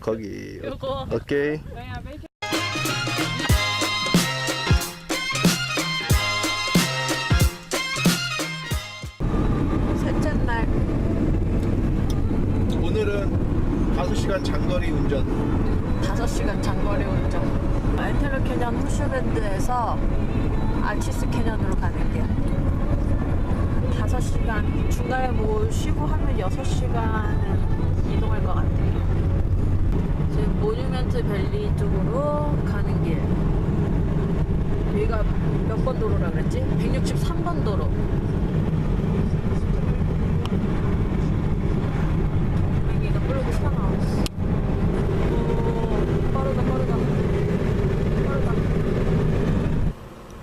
거기. 요거. 오케이. 셋째 날 오늘은 5시간 장거리 운전. 5시간 장거리 운전. 엔텔러 캐년 후슈밴드에서 알치스 캐년으로 가는 길. 5시간 중간에 뭐 쉬고 하면 6시간은 이동할 것 같아요. 지금 모뉴멘트 밸리 쪽으로 가는 길. 여기가 몇 번 도로라 그랬지? 163번 도로.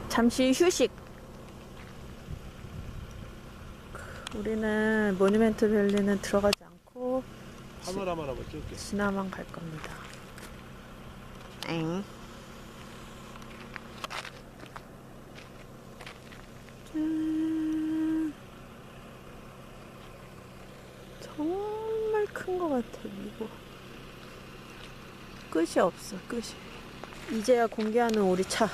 잠시 휴식. 우리는 모뉴멘트 밸리는 들어가지 카메라만 한번 찍을게. 지나만 갈 겁니다. 엥. 짠. 정말 큰 것 같아, 이거. 끝이 없어, 끝이. 이제야 공개하는 우리 차.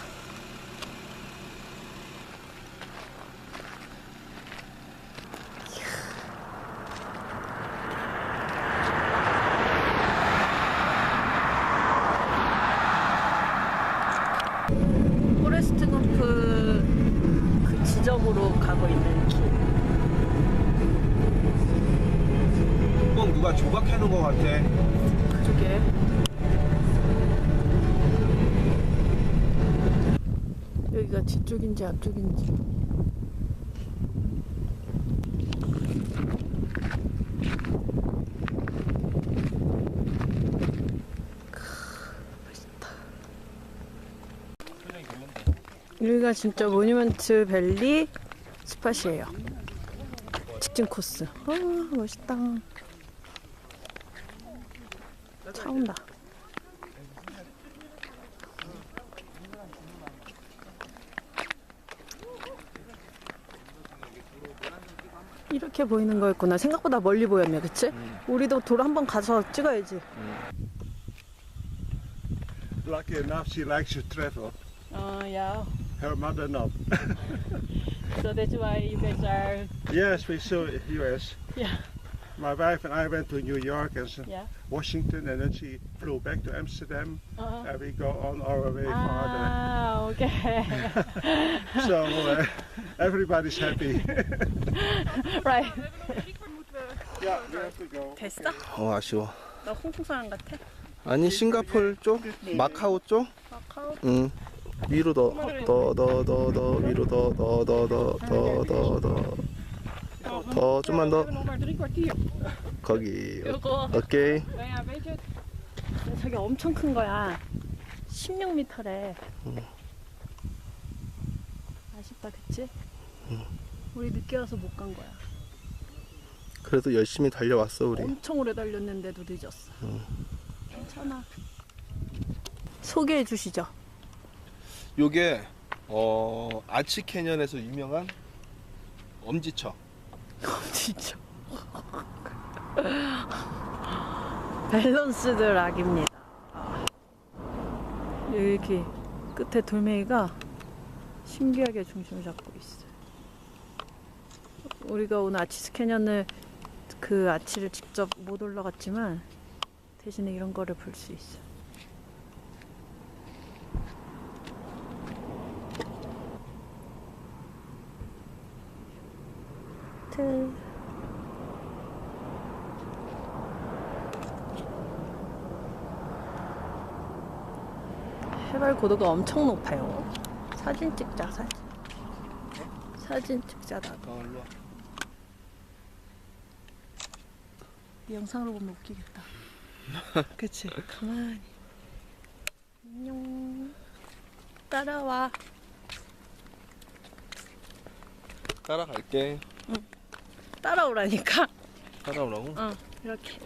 포레스트 검프 그 지점으로 가고 있는 길. 뚜껑 누가 조각해 놓은 것 같아. 그쪽에. 여기가 뒤쪽인지 앞쪽인지. 크, 멋있다. 여기가 진짜 모뉴먼트 밸리 스팟이에요. 직진 코스. 아, 멋있다. 차 온다. 이렇게 보이는 거였구나. 생각보다 멀리 보였네, 그치? 우리도 도로 한번 가서 찍어야지. Lucky enough, she likes to travel. 어, 야. Her mother not. So that's why you guys are, yes, we saw U.S. yeah, My wife and I went to New York and s- yeah. Washington, and then she flew back to Amsterdam, Uh-huh. and we go on our way farther. 아, 오케이. So uh, everybody's happy. right. yeah, we have to go. 됐어? 어, 아쉬워. 나 홍콩 사람 같아? 아니, 싱가폴 쪽? 마카오 쪽? 마카오? 응. 위로 더, 더, 더, 더, 더, 위로 더, 더, 더, 더, 더, 더, 더. 더, 좀만 더. 거기. 오케이. 저게 엄청 큰 거야. 16m래. 아쉽다, 그치? 우리 늦게 와서 못 간 거야. 그래도 열심히 달려왔어, 우리. 엄청 오래 달렸는데도 늦었어. 괜찮아. 소개해 주시죠. 요게, 어, 아치 캐년에서 유명한 엄지척. 진짜. 밸런스드 락입니다. 여기 끝에 돌멩이가 신기하게 중심을 잡고 있어요. 우리가 오늘 아치 스 캐년을 그 아치를 직접 못 올라갔지만 대신에 이런 거를 볼 수 있어. 요 틀. 해발 고도가 엄청 높아요. 사진 찍자, 사진. 사진 찍자다. 어, 일로 와. 영상으로 보면 웃기겠다. 그치? 가만히. 안녕. 따라와. 따라갈게. 따라오라니까. 따라오라고? 어, 이렇게.